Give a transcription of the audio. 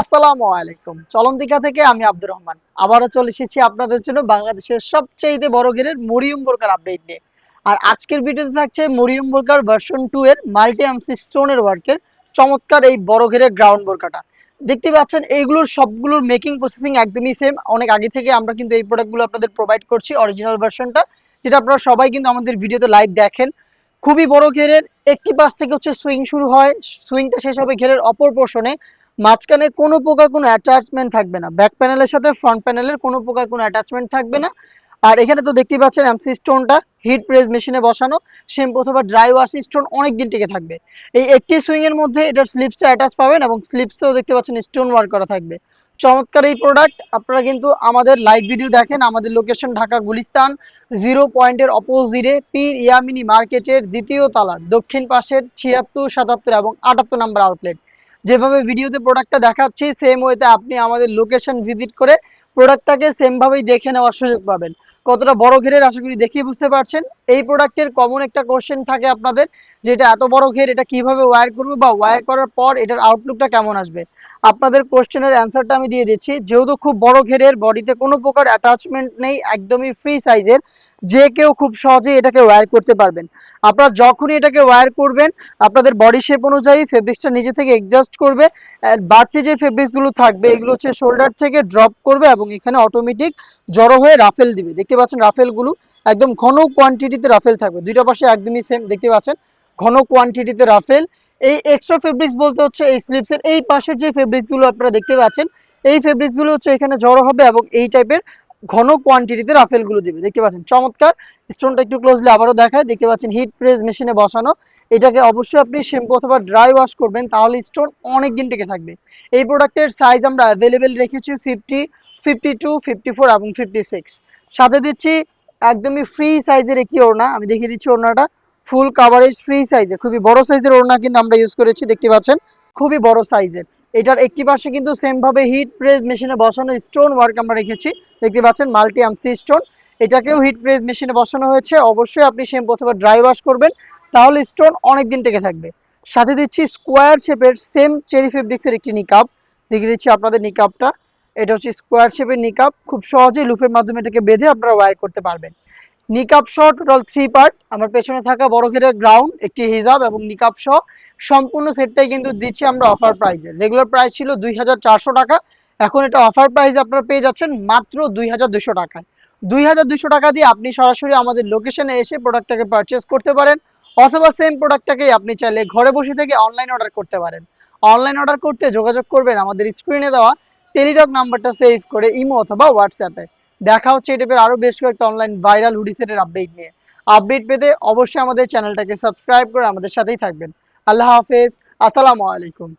আসসালামু আলাইকুম। চলন্তিকা থেকে আমি আব্দুর রহমান। আবারও চলে এসেছি আপনাদের জন্য বাংলাদেশের সবচেয়ে বড় মরিয়ম বোরকার আপডেট নিয়ে। আর আজকের ভিডিওতে থাকছে মরিয়ম বোরকার ভার্সন টু এর মাল্টি এমসি স্টোনের ওয়ার্কের চমৎকার এই বড় গ্রাউন্ড বোরকাটা। দেখতে পাচ্ছেন, এইগুলোর সবগুলোর মেকিং প্রসেসিং একদমই সেম অনেক আগে থেকে আমরা কিন্তু এই প্রোডাক্টগুলো আপনাদের প্রোভাইড করছি অরিজিনাল ভার্সনটা যেটা আপনারা সবাই কিন্তু আমাদের ভিডিওতে লাইভ দেখেন। খুবই বড় ঘেরের একটি পাশ থেকে হচ্ছে সুইং শুরু হয়। সুইংটা শেষ হবে ঘেরের অপর পোর্শনে মাঝখানে কোনো প্রকার কোনো অ্যাটাচমেন্ট থাকবে না। ব্যাক প্যানেলের সাথে ফ্রন্ট প্যানেলের কোনো প্রকার কোনো অ্যাটাচমেন্ট থাকবে না। আর এখানে তো দেখতেই পাচ্ছেন এমসি স্টোনটা হিট প্রেস মেশিনে বসানো শ্যাম্পু অথবা ড্রাই ওয়াশ স্টোন অনেক দিন টিকে থাকবে। এই একটি সুইং এর মধ্যে এটার স্লিপসটা অ্যাটাচ পাবেন এবং স্লিপসেও দেখতে পাচ্ছেন স্টোন ওয়ার্ক করা থাকবে। চমৎকার এই প্রোডাক্ট আপনারা কিন্তু আমাদের লাইভ ভিডিও দেখেন, আমাদের লোকেশন ঢাকা গুলিস্তান জিরো পয়েন্টের অপোজিটে পীর ইয়ামিনী মার্কেটের দ্বিতীয় তলা, দক্ষিণ পাশের ছিয়াত্তর সাতাত্তর এবং আটাত্তর নাম্বার আউটলেট যেভাবে ভিডিওতে প্রোডাক্টটা দেখাচ্ছি সেম ওয়েতে আপনি আমাদের লোকেশন ভিজিট করে প্রোডাক্টটাকে সেমভাবেই দেখে নেওয়ার সুযোগ পাবেন। কতটা বড় ঘেরের আশা করি দেখেই বুঝতে পারছেন। এই প্রোডাক্টের কমন একটা কোশ্চেন থাকে আপনাদের, যে এটা এত বড় ঘের, এটা কীভাবে ওয়্যার করব বা ওয়্যার করার পর এটার আউটলুকটা কেমন আসবে? আপনাদের কোশ্চেনের অ্যান্সারটা আমি দিয়ে দিচ্ছি। যেহেতু খুব বড় ঘেরের বডিতে কোনো প্রকার অ্যাটাচমেন্ট নেই, একদমই ফ্রি সাইজের যে কেউ খুব সহজে এটাকে ওয়ার করতে পারবেন। আপনারা যখনই এটাকে ওয়ার করবেন, আপনাদের বডি শেপ অনুযায়ী ফেব্রিক্সটা নিজে থেকে এডজাস্ট করবে বাড়তি যে ফেব্রিক্সগুলো থাকবে, এগুলো হচ্ছে শোল্ডার থেকে ড্রপ করবে এবং এখানে অটোমেটিক জড়ো হয়ে রাফেল দিবে। দেখতে পাচ্ছেন রাফেলগুলো। একদম ঘন কোয়ান্টিটিতে রাফেল থাকবে। দুইটা পাশে একদমই সেম দেখতে পাচ্ছেন? ঘন কোয়ান্টিটিতে রাফেল। এই এক্সট্রা ফেব্রিক্স বলতে হচ্ছে এই স্লিপসের এই পাশের যে ফেব্রিক্সগুলো আপনারা দেখতে পাচ্ছেন, এই ফেব্রিক্সগুলো হচ্ছে এখানে জড়ো হবে এবং এই টাইপের ঘন কোয়ান্টিটিতে রাফেলগুলো দিবে। দেখতে পাচ্ছেন? চমৎকার। স্টোনটা একটু ক্লোজলি আবারও দেখায়। দেখতে পাচ্ছেন হিট প্রেস মেশিনে বসানো। এটাকে অবশ্যই আপনি শ্যাম্পু অথবা ড্রাই ওয়াশ করবেন, তাহলে স্টোন অনেক দিন টিকে থাকবে। এই প্রোডাক্টের সাইজ আমরা অ্যাভেলেবেল রেখেছি fifty fifty two fifty four এবং ফিফটি সিক্স সাথে দিচ্ছি একদমই ফ্রি সাইজের একটি ওড়না। আমি দেখিয়ে দিচ্ছি ওড়নাটা। ফুল কাভারেজ ফ্রি সাইজের খুবই বড় সাইজের ওড়না কিন্তু আমরা ইউজ করেছি, দেখতে পাচ্ছেন? খুবই বড় সাইজের এটার একটি পাশে কিন্তু সেম ভাবে হিট প্রেস মেশিনে বসানো স্টোন ওয়ার্ক আমরা রেখেছি। দেখতে পাচ্ছেন মাল্টি আমসি স্টোন এটাকেও হিট প্রেস মেশিনে বসানো হয়েছে। অবশ্যই আপনি শ্যাম্পু অথবা ড্রাই ওয়াশ করবেন, তাহলে স্টোন অনেক দিন টিকে থাকবে। সাথে দিচ্ছি স্কোয়ার শেপের সেম চেরি ফেব্রিক্সের একটি নিকাপ দেখিয়ে দিচ্ছি আপনাদের নিকাপটা এটা হচ্ছে স্কোয়ার শেপের নিকাপ খুব সহজেই লুপের মাধ্যমে এটাকে বেঁধে আপনারা ওয়্যার করতে পারবেন। নিকাপ সহ টোটাল থ্রি পার্ট আমার পেছনে থাকা বড় ঘেরের গ্রাউন্ড একটি হিজাব এবং নিকাপ সহ সম্পূর্ণ সেটটাই কিন্তু দিচ্ছি আমরা অফার প্রাইসে রেগুলার প্রাইস ছিল দুই টাকা। এখন এটা অফার প্রাইসে আপনারা পেয়ে যাচ্ছেন মাত্র দুই টাকায়। দুই হাজার দুইশো টাকা দিয়ে আপনি সরাসরি আমাদের লোকেশনে এসে প্রোডাক্টটাকে পারচেস করতে পারেন। অথবা সেম প্রোডাক্টটাকেই আপনি চাইলে ঘরে বসে থেকে অনলাইন অর্ডার করতে পারেন। অনলাইন অর্ডার করতে যোগাযোগ করবেন আমাদের স্ক্রিনে দেওয়া। টেলিটক নাম্বারটা সেভ করে ইমো অথবা হোয়াটসঅ্যাপে দেখা হচ্ছে টাইপের আরও বেশ কয়েকটা অনলাইন ভাইরাল হুডি আপডেট নিয়ে। আপডেট পেতে অবশ্যই আমাদের চ্যানেলটাকে সাবস্ক্রাইব করে আমাদের সাথেই থাকবেন। আল্লাহ হাফেজ। আসসালামু আলাইকুম।